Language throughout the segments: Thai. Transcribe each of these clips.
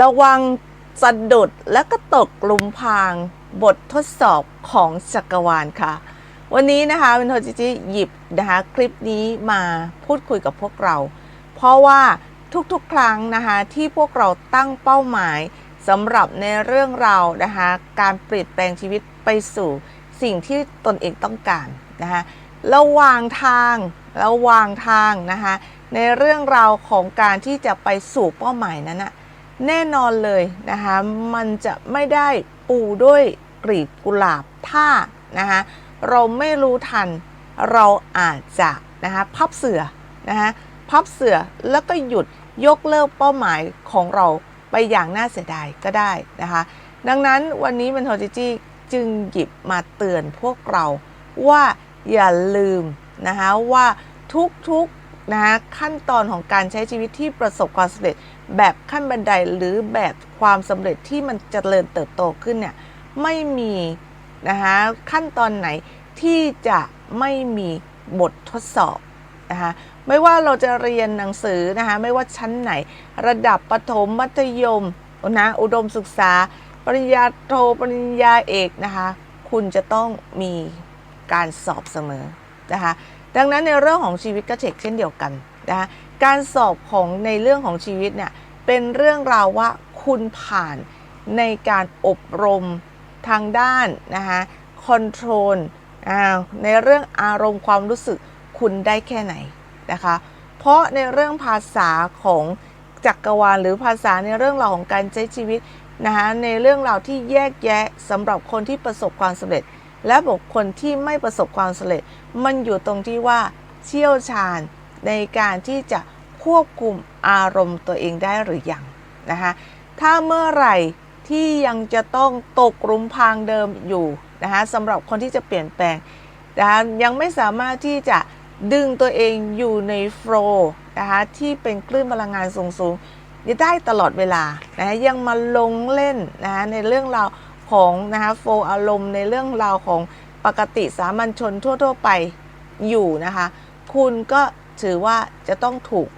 ระวังสะดุดและก็ตกลุมพรางบททดสอบของจักรวาลค่ะ วันนี้นะคะเป็นโทจิจิหยิบนะคะคลิปนี้มาพูดคุยกับพวกเรา เพราะว่าทุกๆ ครั้งนะคะที่พวกเราตั้งเป้าหมายสำหรับในเรื่องราวนะคะการเปลี่ยนแปลงชีวิตไปสู่สิ่งที่ตนเองต้องการนะคะระหว่างทางระหว่างทางนะคะในเรื่องราวของการที่จะไปสู่เป้าหมายนั้นนะ แน่นอนเลยนะคะมันจะไม่ได้ปูด้วยกลีบกุหลาบถ้านะคะเราไม่รู้ทันเราอาจจะนะคะพับเสือนะคะพับเสือแล้วก็หยุดยกเลิกเป้าหมายของเราไปอย่างน่าเสียดายก็ได้นะคะดังนั้นวันนี้มันโทจิจิจึงหยิบมาเตือนพวกเราว่าอย่าลืมนะคะว่าทุกๆ นะคะขั้นตอนของการใช้ชีวิตที่ประสบความสำเร็จแบบขั้นบันไดหรือแบบความสำเร็จที่มันจเจริญเติบโตขึ้นเนี่ยไม่มีนะคะขั้นตอนไหนที่จะไม่มีบททดสอบนะคะไม่ว่าเราจะเรียนหนังสือนะคะไม่ว่าชั้นไหน ระดับประถมมัธยมนะอุดมศึกษา ปริญญาโทปริญญาเอกนะคะคุณจะต้องมีการสอบเสมอนะคะ ดังนั้นในเรื่องของชีวิตก็เช็คเช่นเดียวกันนะคะการสอบของในเรื่องของชีวิตเนี่ยเป็นเรื่องราวว่าคุณผ่านในการอบรมทางด้านนะคะคอนโทรลในเรื่องอารมณ์ความรู้สึกคุณได้แค่ไหนนะคะเพราะในเรื่องภาษาของจักรวาลหรือภาษาในเรื่องราวของการใช้ชีวิตนะคะในเรื่องราวที่แยกแยะสำหรับคนที่ประสบความสำเร็จ และบุคคลที่ไม่ประสบความสำเร็จ มันอยู่ตรงที่ว่าเชี่ยวชาญในการที่จะควบคุมอารมณ์ตัวเองได้หรือยังนะคะถ้าเมื่อไหร่ที่ยังจะต้องตกรุมพรางเดิมอยู่นะคะสำหรับคนที่จะเปลี่ยนแปลงนะคะยังไม่สามารถที่จะดึงตัวเองอยู่ในโฟล์นะคะที่เป็นคลื่นพลังงานสูงๆได้ตลอดเวลานะยังมาลงเล่นนะคะในเรื่องราว ของนะคะโฟอารมณ์ในเรื่องราวของปกติสามัญชนทั่ว ๆ ไปอยู่นะคะ คุณก็ถือว่าจะต้องถูก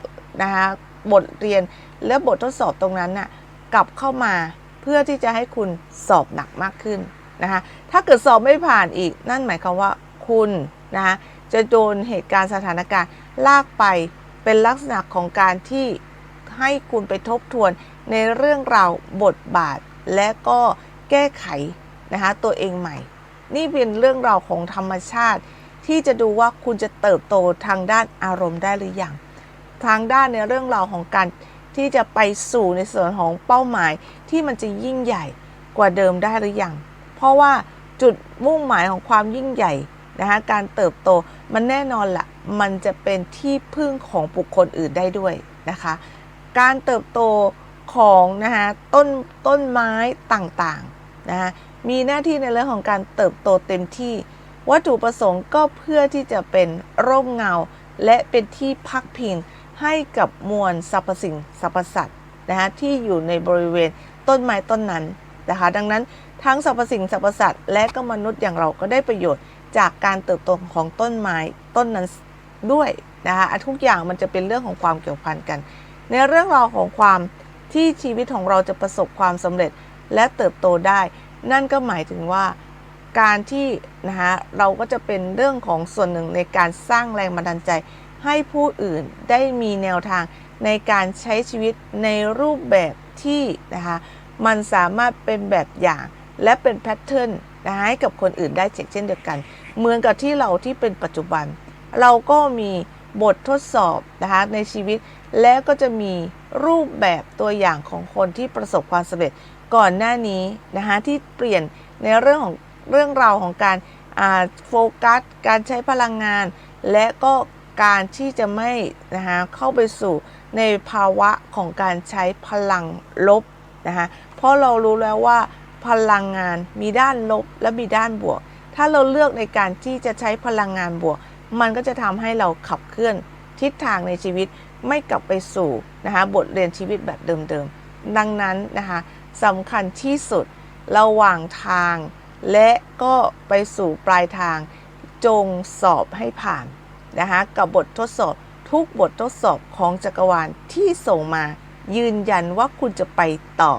นะคะบทเรียนและบททดสอบตรงนั้นน่ะกลับเข้ามาเพื่อที่จะให้คุณสอบหนักมากขึ้นนะคะถ้าเกิดสอบไม่ผ่านอีกนั่นหมายความว่าคุณนะคะจะโดนเหตุการณ์สถานการณ์ลากไปเป็นลักษณะของการที่ให้คุณไปทบทวนในเรื่องราวบทบาทและก็ แก้ไขนะคะตัวเองใหม่ นี่เป็นเรื่องราวของธรรมชาติ ที่จะดูว่าคุณจะเติบโตทางด้านอารมณ์ได้หรือยังทางด้านในเรื่องราวของการที่จะไปสู่ในส่วนของเป้าหมายที่มันจะยิ่งใหญ่กว่าเดิมได้หรือยังเพราะว่าจุดมุ่งหมายของความยิ่งใหญ่นะคะการเติบโตมันแน่นอนละมันจะเป็นที่พึ่งของบุคคลอื่นได้ด้วยนะคะ การเติบโตของนะคะต้นต้นไม้ต่าง นะคะมีหน้าที่ในเรื่องของการเติบโตเต็มที่ วัตถุประสงค์ก็เพื่อที่จะเป็นร่มเงา และเป็นที่พักพิงให้กับมวลสรรพสิ่งสรรพสัตว์นะคะที่อยู่ในบริเวณต้นไม้ต้นนั้นนะคะดังนั้นทั้งสรรพสิ่งสรรพสัตว์และก็มนุษย์อย่างเราก็ได้ประโยชน์จากการเติบโตของต้นไม้ต้นนั้นด้วยนะคะทุกอย่างมันจะเป็นเรื่องของความเกี่ยวพันกัน ในเรื่องราวของความที่ชีวิตของเราจะประสบความสำเร็จ และเติบโตได้ นั่นก็หมายถึงว่าการที่นะคะเราก็จะเป็นเรื่องของส่วนหนึ่งในการสร้างแรงบันดาลใจ ให้ผู้อื่นได้มีแนวทางในการใช้ชีวิตในรูปแบบที่นะคะมันสามารถเป็นแบบอย่างและเป็นแพทเทิร์นนะให้กับคนอื่นได้เช่นเดียวกัน เหมือนกับที่เราที่เป็นปัจจุบัน เราก็มีบททดสอบนะคะในชีวิต และก็จะมีรูปแบบตัวอย่างของคนที่ประสบความสำเร็จ ก่อนหน้านี้นะคะที่เปลี่ยนในเรื่องของเรื่องราวของการโฟกัส การใช้พลังงาน และก็การที่จะไม่นะคะเข้าไปสู่ในภาวะของการใช้พลังลบนะคะเพราะเรารู้แล้วว่าพลังงานมีด้านลบและมีด้านบวก ถ้าเราเลือกในการที่จะใช้พลังงานบวก มันก็จะทำให้เราขับเคลื่อนทิศทางในชีวิตไม่กลับไปสู่นะคะบทเรียนชีวิตแบบเดิมๆ ดังนั้นนะคะ สำคัญที่สุดระหว่างทาง และก็ไปสู่ปลายทางจงสอบให้ผ่านนะคะกับบททดสอบทุกบททดสอบของจักรวาลที่ส่งมา ยืนยันว่าคุณจะไปต่อ